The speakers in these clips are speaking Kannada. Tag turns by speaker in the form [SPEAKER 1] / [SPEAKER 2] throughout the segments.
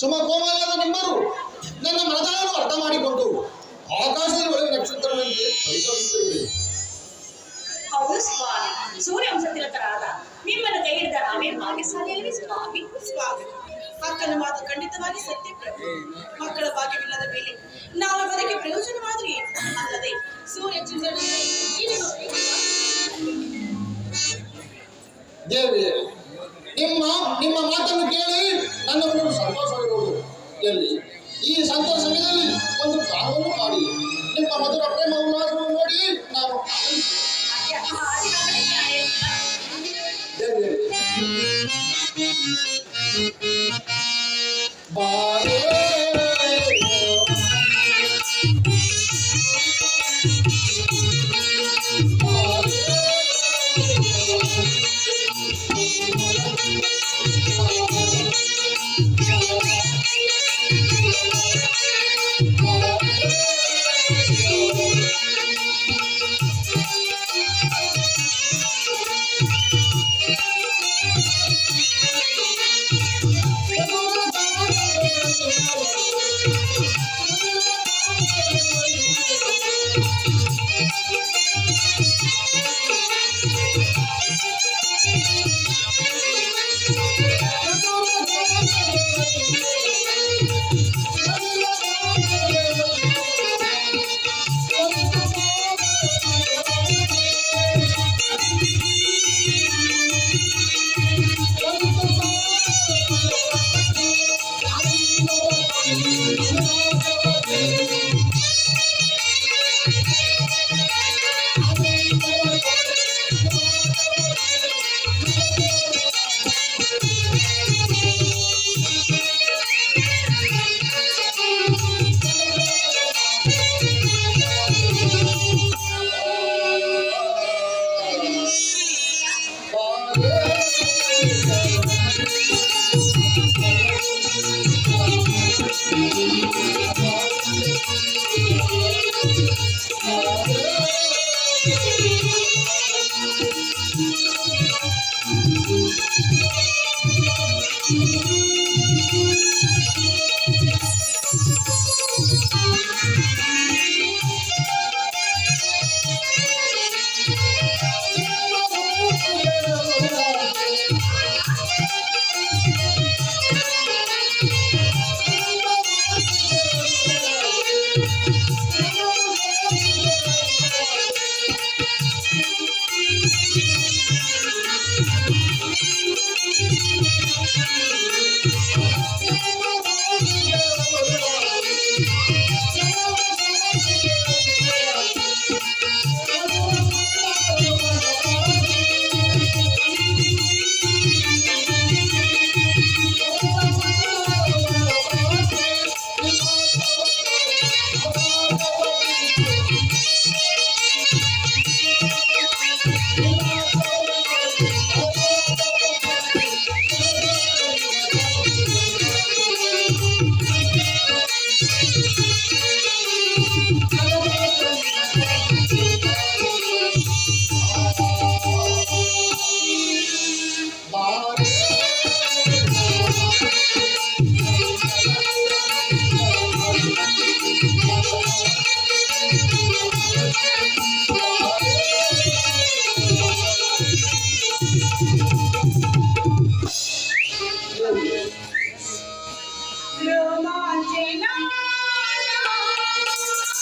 [SPEAKER 1] ಸುಮ ಕೋಮಲಾದ ನಿಮ್ಮರು ನನ್ನ ಮನದಾರು ಅರ್ಥ ಮಾಡಿಕೊಂಡು ಆಕಾಶದ ಒಳಗೆ ನಕ್ಷತ್ರಗಳಂತೆ ಪರಿಶೋಧಿಸುತ್ತಿರುವೆ
[SPEAKER 2] ಹೌದು ಸ್ವಾಮಿ. ಸೂರ್ಯವಂಶ ತಿಲಕರಾದ ನಿಮ್ಮನ್ನು ಕೈ ಹಿಡಿದ ನಾವೇ ಭಾಗ್ಯಶಾಲಿಯಲ್ವೇ ಸ್ವಾಮಿ.
[SPEAKER 3] ಸ್ವಾಮಿ ಮಕ್ಕಳ ಮಾತು ಖಂಡಿತವಾಗಿ ಸತ್ಯ ಪ್ರಭು. ಮಕ್ಕಳ ಭಾಗ್ಯವಿಲ್ಲದ ಮೇಲೆ ನಾವು ಬದುಕಿ ಪ್ರಯೋಜನವಾದರೆ ಅಲ್ಲದೆ ಸೂರ್ಯ ಚಂದ್ರನ
[SPEAKER 1] ದೇವಿ ನಿಮ್ಮ ನಿಮ್ಮ ಮಾತನ್ನು ಕೇಳಿ ನನ್ನ ಮನಸ್ಸು ಸಂತೋಷವಾಗಿರುವುದು ಎಲ್ಲಿ? ಈ ಸಮಯದಲ್ಲಿ ಒಂದು ಕಾಲವನ್ನು ಮಾಡಿ. ನಿಮ್ಮ ಮಧುರ ಪ್ರೇಮ ಉಲ್ಲಾಸವನ್ನು ನೋಡಿ ನಾನು ದೇವಿ Thank you.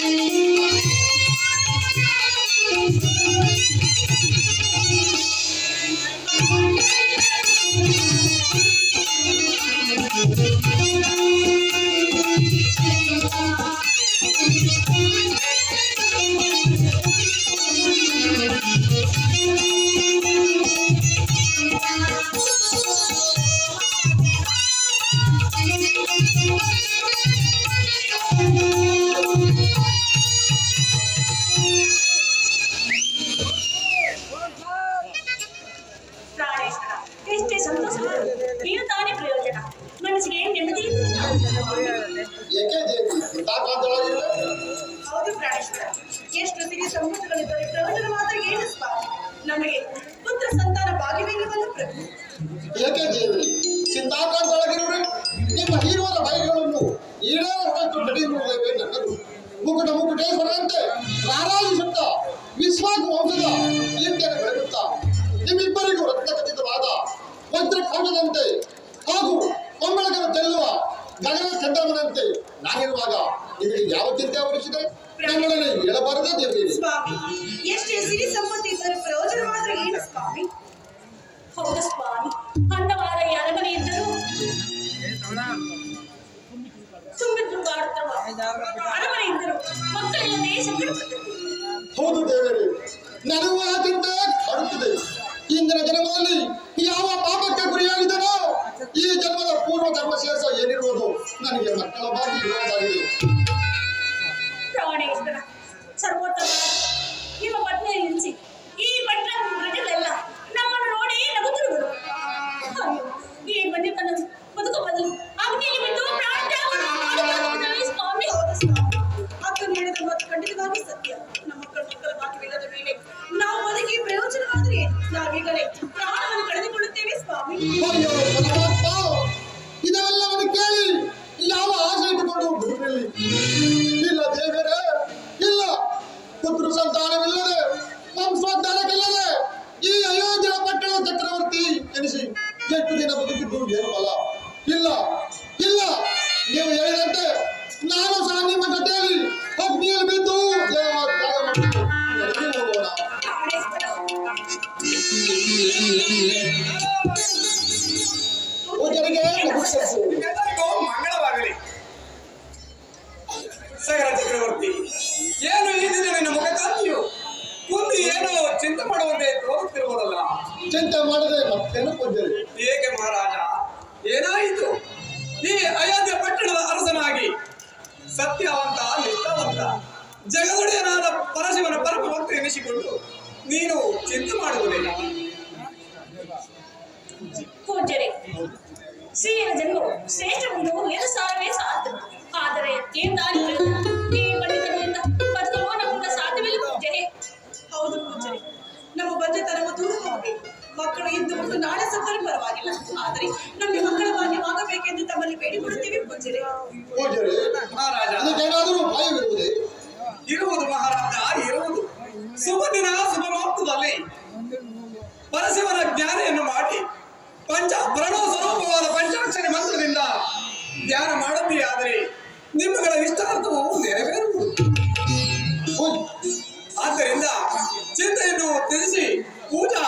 [SPEAKER 3] Música ಪ್ರಾಣೇಶ್ವರ ಎಷ್ಟು ಸಿರಿ ಸಂಬಂಧಗಳಿದ್ದರೆ ಪ್ರವಚನ ಮಾತ್ರ ಏನು ನಮಗೆ ಪುತ್ರ ಸಂತಾನ ಭಾಗ್ಯವಿಲ್ಲವಲ್ಲ ಪ್ರಭು?
[SPEAKER 1] ಏಕೆ ದೇವಿ ಚಿಂತಾಕಾಂತಳಾಗಿರುವೆ ನಿಮ್ಮ ಹೀರೋರ ಬಯಗಳನ್ನು ಈಡೇರಷ್ಟು ನಡೆಯುವುದೇವೆ ನನ್ನದು. ಮುಕುಟ ಮುಕುಟೇಶ್ವರಂತೆ ರಾರಾಜಿಸುತ್ತಾ ವಿಶ್ವಾಸ ವಂಶದ ಕೀರ್ತಿಯನ್ನು ಬೆಳಗುತ್ತಾ ನಿಮ್ಮಿಬ್ಬರಿಗೂ ರಕ್ತಖಚಿತವಾದ ಕಾಣದಂತೆ ಹಾಗೂ ಕೊಂಬಳಕರ ಚೆಲ್ಲುವ ಗಗನ ಚಂದ್ರಮನಂತೆ ನಾನಿರುವಾಗ ನಿಮಗೆ ಯಾವ ಚಿಂತೆ ಅವರಿಸಿದೆ ಹೇಳಬಾರದೇ ದೇವರಿಗೆ
[SPEAKER 3] ಸ್ವಾಮಿ ಎಷ್ಟೇ ಸಿರಿ ಸಂಪತ್ತಿ ಇದ್ದರೆ ಪ್ರಯೋಜನ ಮಾತ್ರ ಏನು ಸ್ವಾಮಿ?
[SPEAKER 2] ಹೌದು ಸ್ವಾಮಿ ಅಂದವಾದ ಈ ಅರಮನೆ ಇದ್ದರೂ ಅರಮನೆ ಇದ್ದರು ಮಕ್ಕಳಿಲ್ಲದೆ ಸಂಕಟ
[SPEAKER 1] ಹೌದು ದೇವರೇ ನನಗೂ
[SPEAKER 4] ಎಲ್ಲರಿಗೂ ಮಂಗಳವಾಗಲಿ. ಸಾಗರ ಚಕ್ರವರ್ತಿ ಏನು ಈ ದಿನ ನಿನ್ನ ಮುಖ ಒಂದು ಏನು ಚಿಂತೆ ಮಾಡುವಂತೆ ತೋರುತ್ತಿರುವುದಲ್ಲ?
[SPEAKER 1] ಚಿಂತೆ ಮಾಡದೆ ಮತ್ತೇನು ಪೂಜರಿ
[SPEAKER 4] ಏಕೆ ಮಹಾರಾಜ? ಏನಾಯಿತು? ನೀ ಅಯೋಧ್ಯೆ ಪಟ್ಟಣದ ಅರಸನಾಗಿ ಸತ್ಯವಂತ ನಿಷ್ಠಾವಂತ ಜಗದೊಡೆಯನಾದ ಪರಶಿವನ ಪರಮವಂತ ಎನಿಸಿಕೊಂಡು ನೀನು ಚಿಂತೆ ಮಾಡುವುದಿಲ್ಲ.
[SPEAKER 3] ತಮ್ಮಲ್ಲಿ ಬೇಡಿಕೊಳ್ಳುತ್ತೇವೆ ಪೂಜಾರಿ
[SPEAKER 1] ಪೂಜರಿ
[SPEAKER 4] ಮಹಾರಾಜ.
[SPEAKER 1] ಅದಕ್ಕೇನಾದರೂ ಭಯವಿರುವುದೇ
[SPEAKER 4] ಇರುವುದು? ಮಹಾರಾಜ ಇರುವುದು. ಶುಭ ದಿನ ಶುಭ ಮುಹೂರ್ತದಲ್ಲಿ. ಪರಶಿವನ ಜ್ಞಾನೆಯನ್ನು ಮಾಡಿ ಪಂಚ ಪ್ರಣವ ಸ್ವರೂಪವಾದ ಪಂಚಾಕ್ಷರಿ ಮಂತ್ರದಿಂದ ಧ್ಯಾನ ಮಾಡದೇ ಆದರೆ ನಿಮ್ಮಗಳ ಇಷ್ಟಾರ್ಥವು ನೆರವೇರುವುದು. ಆದ್ದರಿಂದ ಚಿಂತೆಯನ್ನು ತಿಳಿಸಿ ಪೂಜಾ